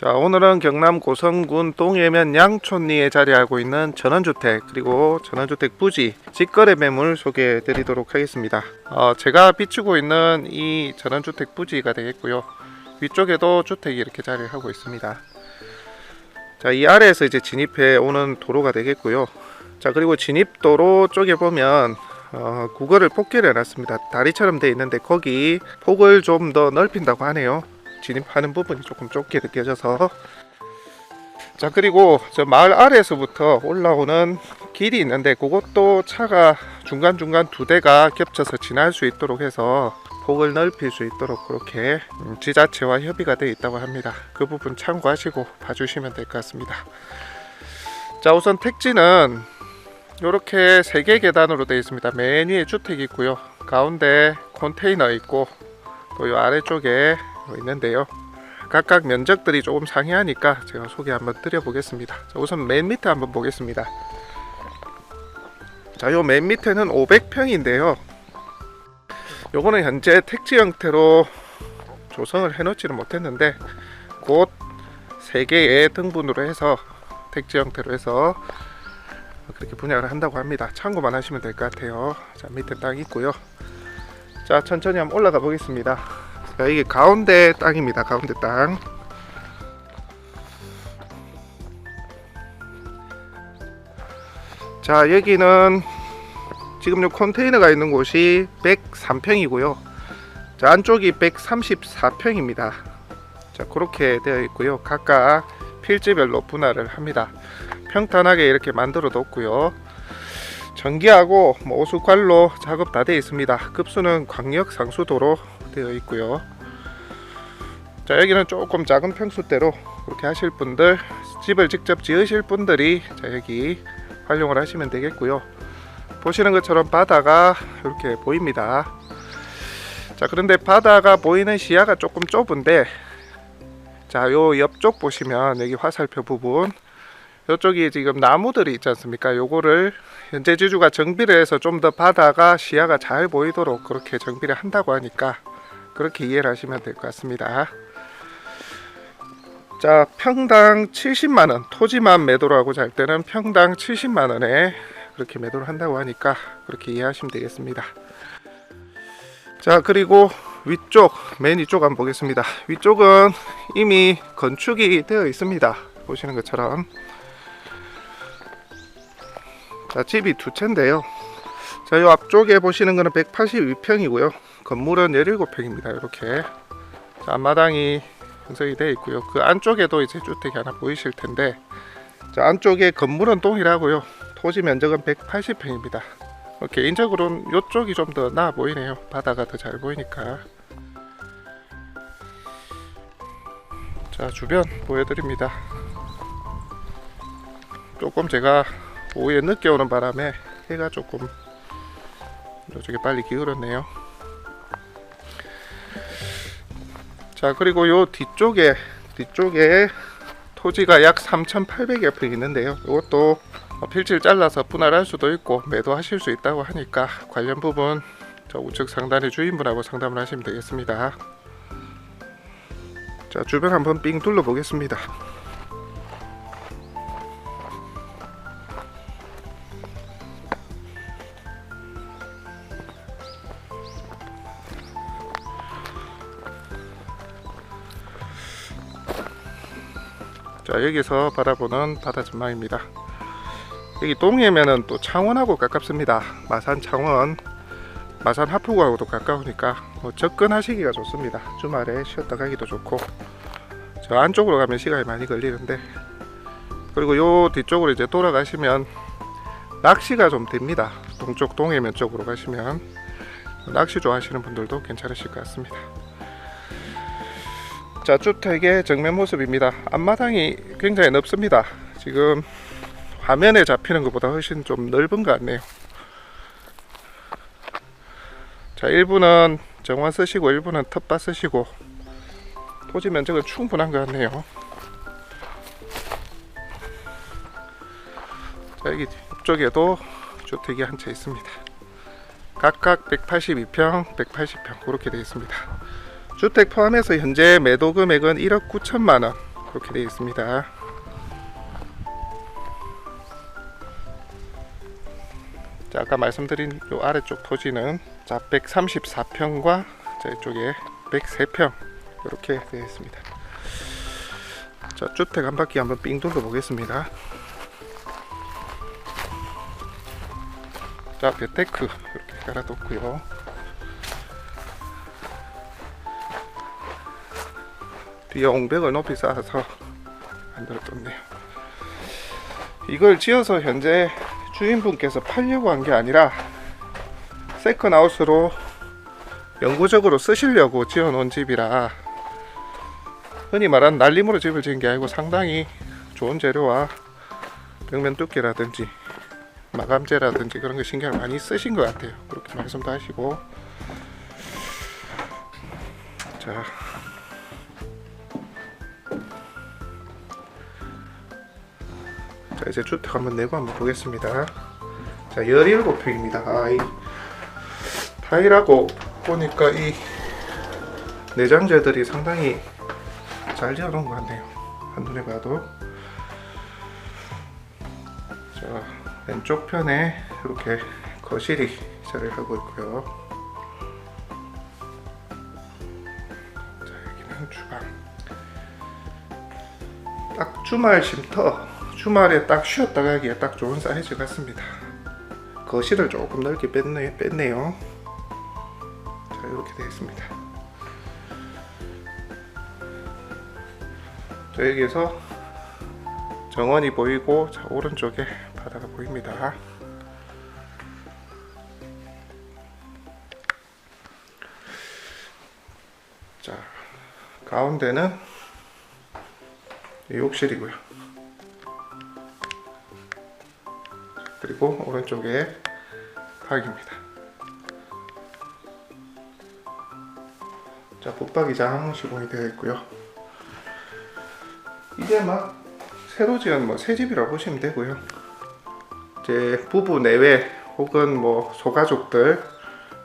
자 오늘은 경남 고성군 동해면 양촌리에 자리하고 있는 전원주택 그리고 전원주택 부지 직거래 매물 소개해 드리도록 하겠습니다. 어, 제가 비추고 있는 이 전원주택 부지가 되겠고요. 위쪽에도 주택이 이렇게 자리를 하고 있습니다. 자 이 아래에서 이제 진입해 오는 도로가 되겠고요. 자 그리고 진입도로 쪽에 보면 어, 구걸을 폭개를 해놨습니다. 다리처럼 되어 있는데 거기 폭을 좀 더 넓힌다고 하네요 진입하는 부분이 조금 좁게 느껴져서. 자 그리고 저 마을 아래에서부터 올라오는 길이 있는데 그것도 차가 중간중간 두 대가 겹쳐서 지날 수 있도록 해서 폭을 넓힐 수 있도록 그렇게 음, 지자체와 협의가 되어 있다고 합니다. 그 부분 참고하시고 봐주시면 될 것 같습니다. 자 우선 택지는 이렇게 세 개 계단으로 되어 있습니다. 맨 위에 주택이 있고요. 가운데 컨테이너 있고 또 이 아래쪽에 있는데요. 각각 면적들이 조금 상이하니까 제가 소개 한번 드려보겠습니다. 자, 우선 맨 밑에 한번 보겠습니다. 자, 요 맨 밑에는 500평인데요. 요거는 현재 택지 형태로 조성을 해놓지는 못했는데 곧 3개의 등분으로 해서 택지 형태로 해서 그렇게 분양을 한다고 합니다. 참고만 하시면 될 것 같아요. 자, 밑에 땅 있고요. 자, 천천히 한번 올라가 보겠습니다. 자, 이게 가운데 땅입니다. 가운데 땅. 자, 여기는 지금 요 컨테이너가 있는 곳이 103평이고요. 자, 안쪽이 134평입니다. 자, 그렇게 되어 있고요. 각각 필지별로 분할을 합니다. 평탄하게 이렇게 만들어 뒀고요. 전기하고 뭐 오수관로 작업 다 되어 있습니다. 급수는 광역 상수도로 되어 있고요. 자 여기는 조금 작은 평수대로 그렇게 하실 분들 집을 직접 지으실 분들이 자 여기 활용을 하시면 되겠고요. 보시는 것처럼 바다가 이렇게 보입니다. 자 그런데 바다가 보이는 시야가 조금 좁은데 자요 옆쪽 보시면 여기 화살표 부분 이쪽이 지금 나무들이 있지 않습니까? 요거를 현재 지주가 정비를 해서 좀 더 바다가 시야가 잘 보이도록 그렇게 정비를 한다고 하니까 그렇게 이해를 하시면 될 것 같습니다. 자, 평당 70만 원, 토지만 매도를 하고 잘 때는 평당 70만 원에 그렇게 매도를 한다고 하니까 그렇게 이해하시면 되겠습니다. 자, 그리고 위쪽, 맨 위쪽 한번 보겠습니다. 위쪽은 이미 건축이 되어 있습니다. 보시는 것처럼. 자, 집이 두 채인데요. 자, 이 앞쪽에 보시는 거는 182평이고요. 건물은 17평입니다. 이렇게. 자, 앞마당이 형성이 되어 있고요. 그 안쪽에도 이제 주택이 하나 보이실 텐데 자, 안쪽에 건물은 동일하고요. 토지 면적은 180평입니다. 어, 개인적으로는 이쪽이 좀 더 나아 보이네요. 바다가 더 잘 보이니까. 자, 주변 보여드립니다. 조금 제가 오후에 늦게 오는 바람에 해가 조금 이쪽에 빨리 기울었네요. 자, 그리고 요 뒤쪽에 뒤쪽에 토지가 약 3,800여 평 있는데요. 이것도 어, 필지를 잘라서 분할할 수도 있고 매도하실 수 있다고 하니까 관련 부분 저 우측 상단의 주인분하고 상담을 하시면 되겠습니다. 자 주변 한번 삥 둘러보겠습니다. 자 여기서 바라보는 바다 전망입니다. 여기 동해면은 또 창원하고 가깝습니다. 마산 창원, 마산 하프구하고도 가까우니까 뭐 접근하시기가 좋습니다. 주말에 쉬었다 가기도 좋고 저 안쪽으로 가면 시간이 많이 걸리는데 그리고 요 뒤쪽으로 이제 돌아가시면 낚시가 좀 됩니다. 동쪽 동해면 쪽으로 가시면 낚시 좋아하시는 분들도 괜찮으실 것 같습니다. 자 주택의 정면 모습입니다. 앞마당이 굉장히 넓습니다. 지금 화면에 잡히는 것보다 훨씬 좀 넓은 것 같네요. 자, 일부는 정원 쓰시고 일부는 텃밭 쓰시고 토지 면적은 충분한 것 같네요. 자, 여기 이쪽에도 주택이 한 채 있습니다. 각각 182평, 180평 그렇게 되어 있습니다. 주택 포함해서 현재 매도 금액은 1억 9천만 원 그렇게 되어 있습니다. 자, 아까 말씀드린 요 아래쪽 토지는 자 134평과 자 이쪽에 103평 이렇게 되어 있습니다. 자 주택 한 바퀴 한번 삥 둘러 보겠습니다. 자 베테크 이렇게 깔아뒀고요. 뒤에 옹벽을 높이 쌓아서 만들어뒀네요. 이걸 지어서 현재 주인분께서 팔려고 한 게 아니라 세컨하우스로 영구적으로 쓰시려고 지어놓은 집이라 흔히 말하는 날림으로 집을 지은 게 아니고 상당히 좋은 재료와 벽면 두께라든지 마감재라든지 그런 거 신경을 많이 쓰신 것 같아요. 그렇게 말씀도 하시고 자 자 이제 주택 한번 내고 한번 보겠습니다. 자 17평입니다. 아, 이 타일하고 보니까 이 내장재들이 상당히 잘 지어놓은 것 같네요. 한눈에 봐도 자 왼쪽 편에 이렇게 거실이 자리를 하고 있고요. 자 여기는 주방. 딱 주말 쉼터 주말에 딱 쉬었다 가기에 딱 좋은 사이즈 같습니다. 거실을 조금 넓게 뺐네, 뺐네요. 자, 이렇게 되어 있습니다. 자, 여기에서 정원이 보이고, 자, 오른쪽에 바다가 보입니다. 자, 가운데는 욕실이고요. 그리고 오른쪽에 방입니다. 자, 붙박이장 시공이 되어 있고요. 이제 막 새로 지은 뭐 새집이라고 보시면 되고요. 이제 부부 내외 혹은 뭐 소가족들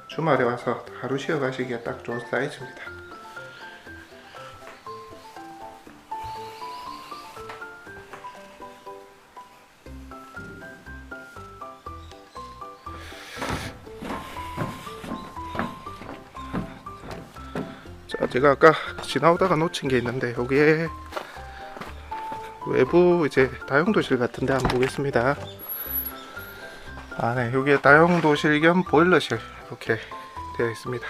주말에 와서 하루 쉬어 가시기에 딱 좋은 사이즈입니다. 제가 아까 지나오다가 놓친 게 있는데 여기에 외부 이제 다용도실 같은데 한번 보겠습니다. 아, 네, 여기에 다용도실 겸 보일러실 이렇게 되어 있습니다.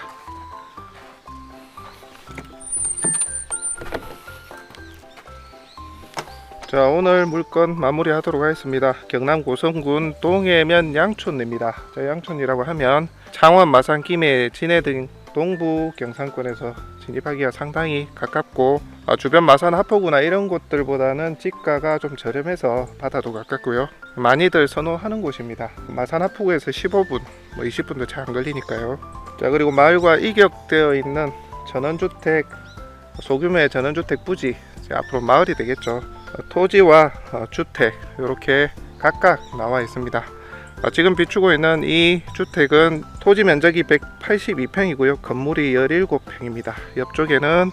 자 오늘 물건 마무리 하도록 하겠습니다. 경남 고성군 동해면 양촌입니다. 자, 양촌이라고 하면 창원, 마산, 김해, 진해 등 동부 경상권에서 진입하기가 상당히 가깝고 아, 주변 마산 하포구나 이런 곳들보다는 지가가 좀 저렴해서 바다도 가깝고요. 많이들 선호하는 곳입니다. 마산 하포구에서 15분, 뭐 20분도 잘 안 걸리니까요. 자 그리고 마을과 이격되어 있는 전원주택 소규모의 전원주택 부지 앞으로 마을이 되겠죠. 어, 토지와 어, 주택 이렇게 각각 나와 있습니다. 어, 지금 비추고 있는 이 주택은 토지 면적이 182평이고요. 건물이 17평입니다. 옆쪽에는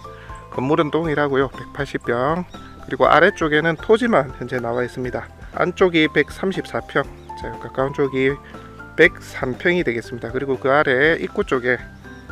건물은 동일하고요. 180평. 그리고 아래쪽에는 토지만 현재 나와 있습니다. 안쪽이 134평. 자, 가까운 쪽이 103평이 되겠습니다. 그리고 그 아래 입구 쪽에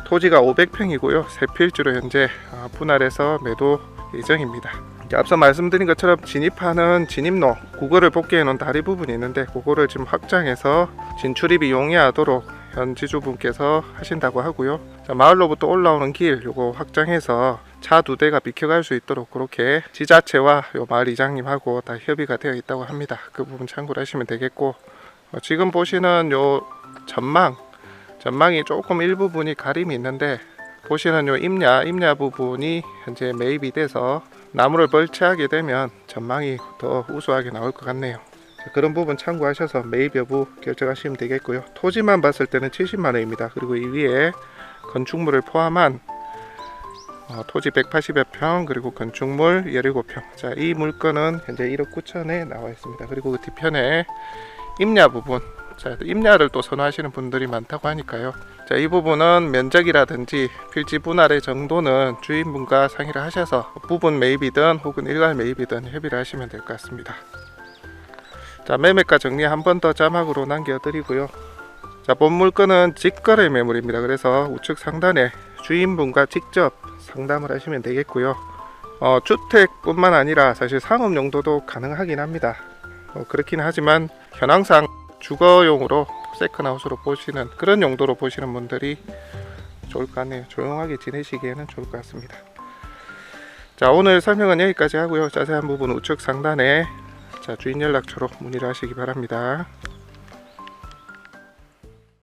토지가 500평이고요. 세 필지로 현재 어, 분할해서 매도 예정입니다. 앞서 말씀드린 것처럼 진입하는 진입로 그거를 복귀해 놓은 다리 부분이 있는데 그거를 지금 확장해서 진출입이 용이하도록 현 지주분께서 하신다고 하고요. 자, 마을로부터 올라오는 길 요거 확장해서 차 두 대가 비켜갈 수 있도록 그렇게 지자체와 요 마을 이장님하고 다 협의가 되어 있다고 합니다. 그 부분 참고를 하시면 되겠고 어, 지금 보시는 요 전망 전망이 조금 일부분이 가림이 있는데 보시는 요 임야 임야 부분이 현재 매입이 돼서 나무를 벌채하게 되면 전망이 더 우수하게 나올 것 같네요. 자, 그런 부분 참고하셔서 매입 여부 결정하시면 되겠고요. 토지만 봤을 때는 70만 원입니다. 그리고 이 위에 건축물을 포함한 어, 토지 180여 평 그리고 건축물 17평. 자, 이 물건은 현재 1억 9천에 나와 있습니다. 그리고 그 뒤편에 임야 부분 자, 임야를 또 선호하시는 분들이 많다고 하니까요. 자, 이 부분은 면적이라든지 필지 분할의 정도는 주인분과 상의를 하셔서 부분 매입이든 혹은 일괄 매입이든 협의를 하시면 될 것 같습니다. 자, 매매가 정리 한 번 더 자막으로 남겨드리고요. 자, 본 물건은 직거래 매물입니다. 그래서 우측 상단에 주인분과 직접 상담을 하시면 되겠고요. 어, 주택뿐만 아니라 사실 상업 용도도 가능하긴 합니다. 어, 그렇긴 하지만 현황상 주거용으로 세컨하우스로 보시는 그런 용도로 보시는 분들이 좋을 것 같네요. 조용하게 지내시기에는 좋을 것 같습니다. 자 오늘 설명은 여기까지 하고요. 자세한 부분 우측 상단에 자 주인 연락처로 문의를 하시기 바랍니다.